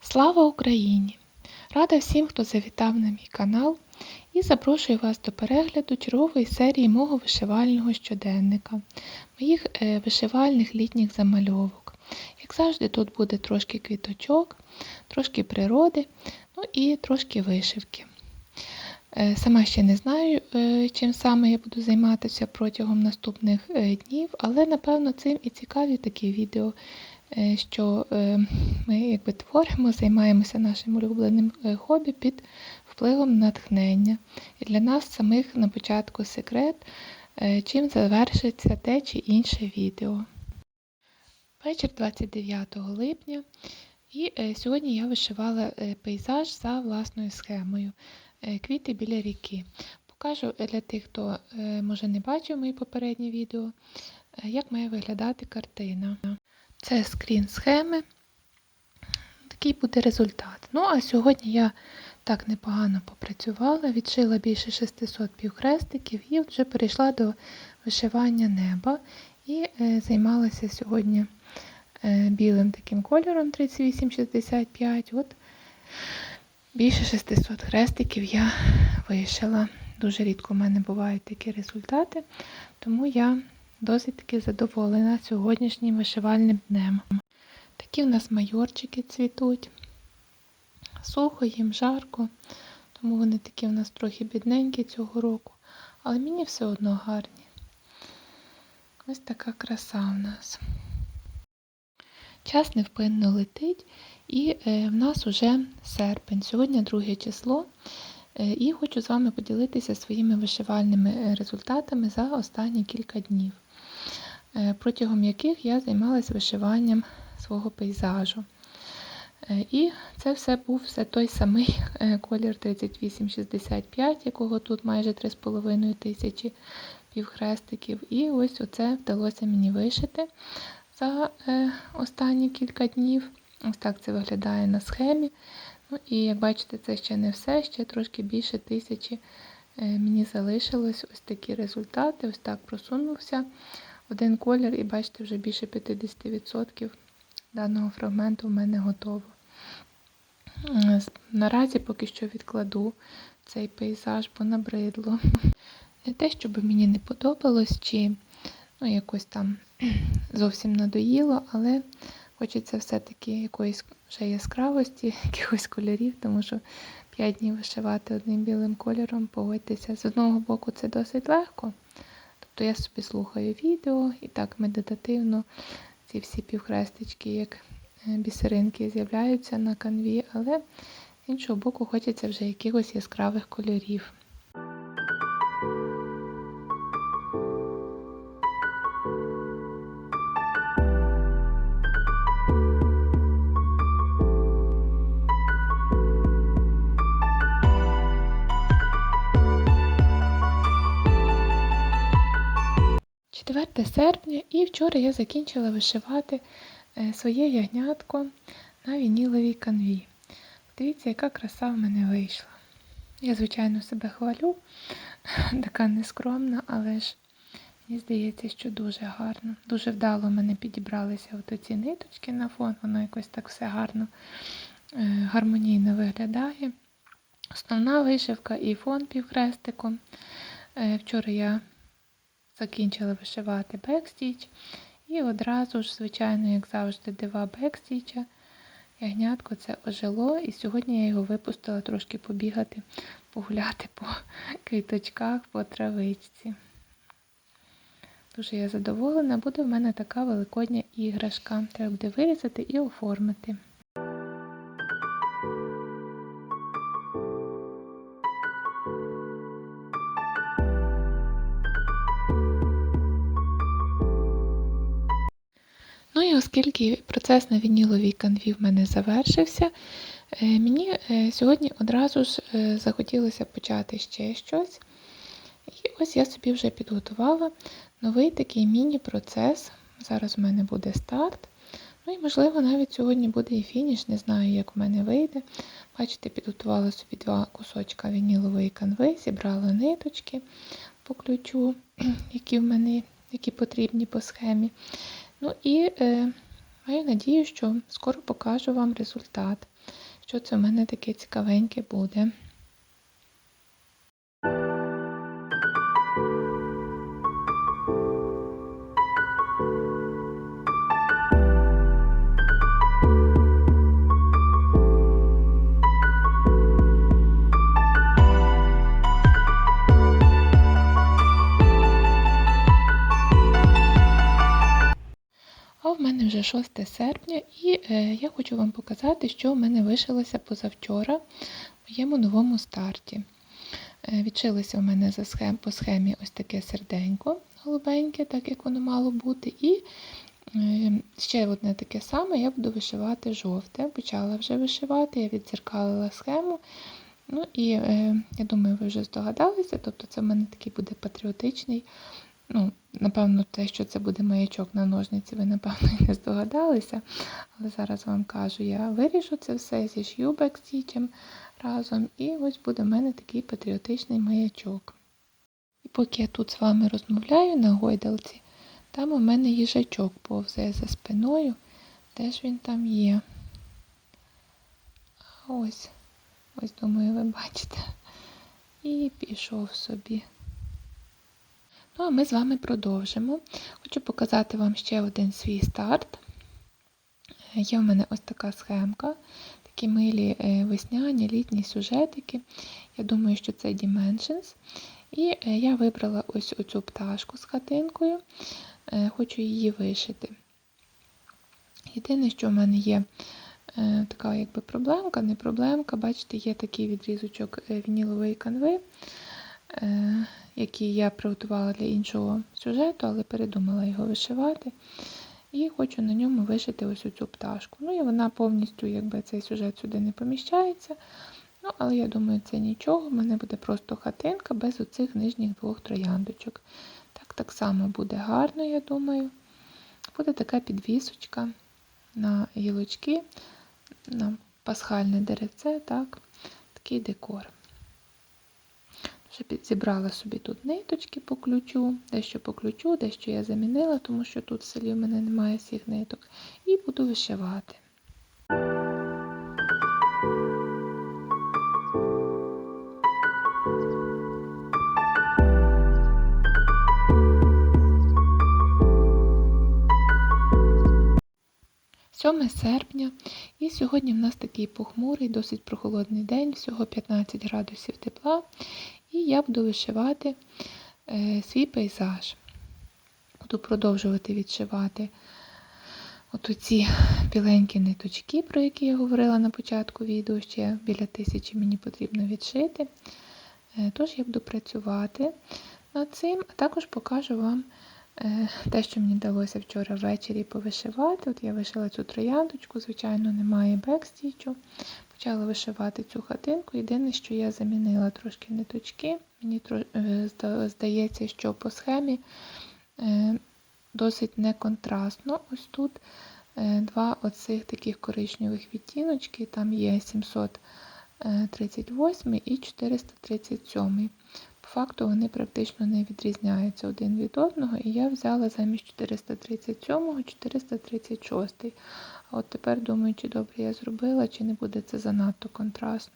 Слава Україні! Рада всім, хто завітав на мій канал і запрошую вас до перегляду чергової серії мого вишивального щоденника, моїх е, вишивальних літніх замальовок. Як завжди, тут буде трошки квіточок, трошки природи, ну і трошки вишивки. Е, Сама ще не знаю, е, чим саме я буду займатися протягом наступних е, днів, але напевно цим і цікаві такі відео, що ми якби творимо, займаємося нашим улюбленим хобі під впливом натхнення. І для нас самих на початку секрет, чим завершиться те чи інше відео. Вечір 29 липня, і сьогодні я вишивала пейзаж за власною схемою Квіти біля ріки. Покажу для тих, хто е, може не бачив мої попередні відео, е, як має виглядати картина. Це скрін схеми. Такий буде результат. Ну, а сьогодні я так непогано попрацювала, відшила більше 600 півхрестиків і вже перейшла до вишивання неба і е, займалася сьогодні е, білим таким кольором 3865. От більше 600 хрестиків я вишила. Дуже рідко в мене бувають такі результати, тому я досить таки задоволена сьогоднішнім вишивальним днем. Такі в нас майорчики цвітуть. Сухо, їм жарко, тому вони такі в нас трохи бідненькі цього року, але мені все одно гарні. Ось така краса в нас. Час невпинно летить, і е, в нас уже серпень, сьогодні друге число. Е, і хочу з вами поділитися своїми вишивальними е, результатами за останні кілька днів, протягом яких я займалася вишиванням свого пейзажу. І це все був все той самий колір 3865, якого тут майже 3,5 тисячі півхрестиків. І ось оце вдалося мені вишити за е, останні кілька днів. Ось так це виглядає на схемі. Ну і як бачите, це ще не все, ще трошки більше тисячі е, мені залишилось ось такі результати. Ось так просунувся один колір, і бачите, вже більше 50% даного фрагменту в мене готово. Наразі поки що відкладу цей пейзаж, бо набридло. Не те, щоб мені не подобалось, чи ну, якось там зовсім надоїло, але хочеться все-таки якоїсь вже яскравості, якихось кольорів, тому що 5 днів вишивати одним білим кольором, погодьтеся. З одного боку, це досить легко. Тобто я собі слухаю відео і так медитативно ці всі півхрестички, як е, бісеринки, з'являються на канві, але з іншого боку, хочеться вже якихось яскравих кольорів. – 4 серпня, і вчора я закінчила вишивати е, своє ягнятко на вініловій канві. Дивіться, яка краса в мене вийшла. Я, звичайно, себе хвалю, така нескромна, але ж мені здається, що дуже гарно. Дуже вдало в мене підібралися от ці ниточки на фон, воно якось так все гарно, е, гармонійно виглядає. Основна вишивка і фон півхрестиком. Е, Вчора я закінчила вишивати бекстіч і одразу ж, звичайно, як завжди, дива бекстіча. Ягнятко це ожило, і сьогодні я його випустила трошки побігати, погуляти по квіточках, по травичці. Дуже я задоволена, буде в мене така великодня іграшка. Треба буде вирізати і оформити. Оскільки процес на вініловій канві в мене завершився, е, мені е, сьогодні одразу ж е, захотілося почати ще щось. І ось я собі вже підготувала новий такий міні-процес. Зараз у мене буде старт. Ну і, можливо, навіть сьогодні буде і фініш, не знаю, як в мене вийде. Бачите, підготувала собі два кусочка вінілової канви, зібрала ниточки по ключу, які в мене які потрібні по схемі. Ну і е, маю надію, що скоро покажу вам результат, що це в мене таке цікавеньке буде. 6 серпня, і е, я хочу вам показати, що в мене вишилося позавчора в моєму новому старті. Е, відшилося в мене за схем, по схемі ось таке серденько голубеньке, так як воно мало бути. І е, ще одне таке саме я буду вишивати жовте. Почала вже вишивати, я відзеркалила схему. Ну і я думаю, ви вже здогадалися, тобто це в мене такий буде патріотичний. Ну, напевно, те, що це буде маячок на ножниці, ви, напевно, і не здогадалися. Але зараз вам кажу, я виріжу це все, зішью бекстічем разом, і ось буде в мене такий патріотичний маячок. І поки я тут з вами розмовляю на гойдалці, там у мене їжачок повзає за спиною, де ж він там є. А ось, ось, думаю, ви бачите. І пішов собі. Ну, а ми з вами продовжимо. Хочу показати вам ще один свій старт. Є в мене ось така схемка, такі милі е, весняні, літні сюжетики. Я думаю, що це Dimensions. І е, я вибрала ось оцю пташку з хатинкою, Е, хочу її вишити. Єдине, що в мене є е, така якби проблемка, не проблемка, бачите, є такий відрізочок е, вінілової канви який я приготувала для іншого сюжету, але передумала його вишивати. І хочу на ньому вишити ось цю пташку. Ну і вона повністю, якби цей сюжет сюди не поміщається. Ну, але я думаю, це нічого. У мене буде просто хатинка без оцих нижніх двох трояндочок. Так так само буде гарно, я думаю. Буде така підвісочка на гілочки, на пасхальне деревце, так, такий декор. Вже зібрала собі тут ниточки по ключу, дещо по ключу, дещо я замінила, тому що тут в селі в мене немає всіх ниток. І буду вишивати. Серпня, і сьогодні в нас такий похмурий, досить прохолодний день, всього 15 градусів тепла. І я буду вишивати е, свій пейзаж. Буду продовжувати відшивати от ці біленькі ниточки, про які я говорила на початку відео, ще біля тисячі мені потрібно відшити. Е, тож я буду працювати над цим, а також покажу вам е, те, що мені вдалося вчора ввечері повишивати. От я вишила цю трояндочку, звичайно, немає бекстічу. Почала вишивати цю хатинку. Єдине, що я замінила трошки ниточки. Мені е, здається, що по схемі е, досить неконтрастно. Ось тут е, два оцих таких коричневих відтіночки, там є 738 і 437. Факту вони практично не відрізняються один від одного, і я взяла замість 437 436. А от тепер думаю, чи добре я зробила, чи не буде це занадто контрастно.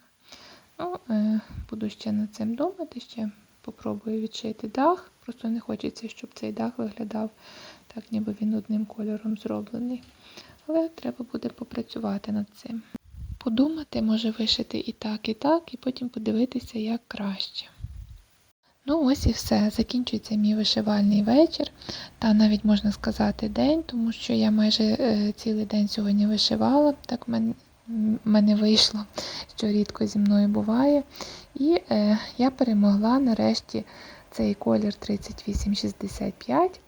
Ну, е, Буду ще над цим думати, ще попробую відшити дах. Просто не хочеться, щоб цей дах виглядав так, ніби він одним кольором зроблений. Але треба буде попрацювати над цим. Подумати, може вишити і так, і так, і потім подивитися, як краще. Ну, ось і все. Закінчується мій вишивальний вечір, та навіть можна сказати день, тому що я майже е, цілий день сьогодні вишивала. Так в мене, вийшло, що рідко зі мною буває. І е, я перемогла нарешті цей колір 3865.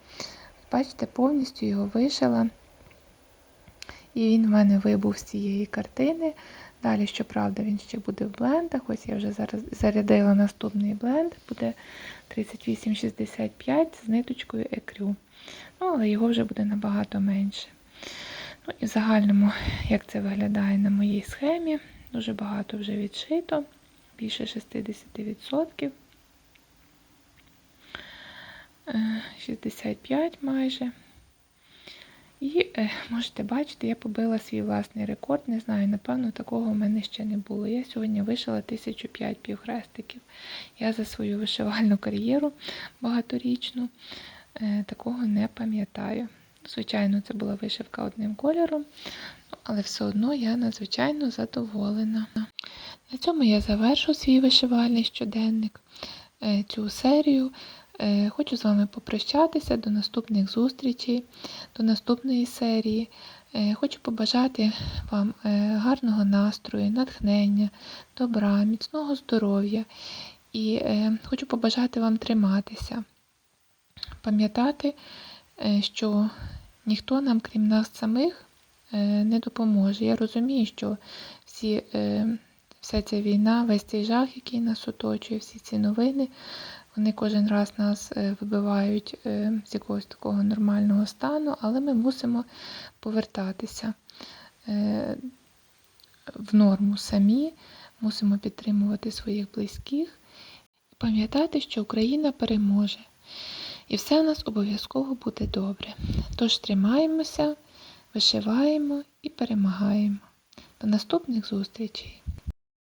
Бачите, повністю його вишила. І він в мене вибув з цієї картини. Далі, щоправда, він ще буде в блендах. Ось я вже зараз зарядила наступний бленд, буде 3865 з ниточкою екрю. Ну, але його вже буде набагато менше. Ну і в загальному, як це виглядає на моїй схемі, дуже багато вже відшито, більше 60%. Е, 65 майже. І е, можете бачити, я побила свій власний рекорд. Не знаю, напевно, такого в мене ще не було. Я сьогодні вишила 1005 півхрестиків. Я за свою вишивальну кар'єру багаторічну е, такого не пам'ятаю. Звичайно, це була вишивка одним кольором, але все одно я надзвичайно задоволена. На цьому я завершу свій вишивальний щоденник, е, цю серію. Е, Хочу з вами попрощатися до наступних зустрічей, до наступної серії. Е, Хочу побажати вам е, гарного настрою, натхнення, добра, міцного здоров'я. І хочу побажати вам триматися, пам'ятати, що ніхто нам, крім нас самих, не допоможе. Я розумію, що всі, вся ця війна, весь цей жах, який нас оточує, всі ці новини, вони кожен раз нас е, вибивають е, з якогось такого нормального стану, але ми мусимо повертатися е, в норму самі, мусимо підтримувати своїх близьких і пам'ятати, що Україна переможе. І все у нас обов'язково буде добре. Тож тримаємося, вишиваємо і перемагаємо. До наступних зустрічей!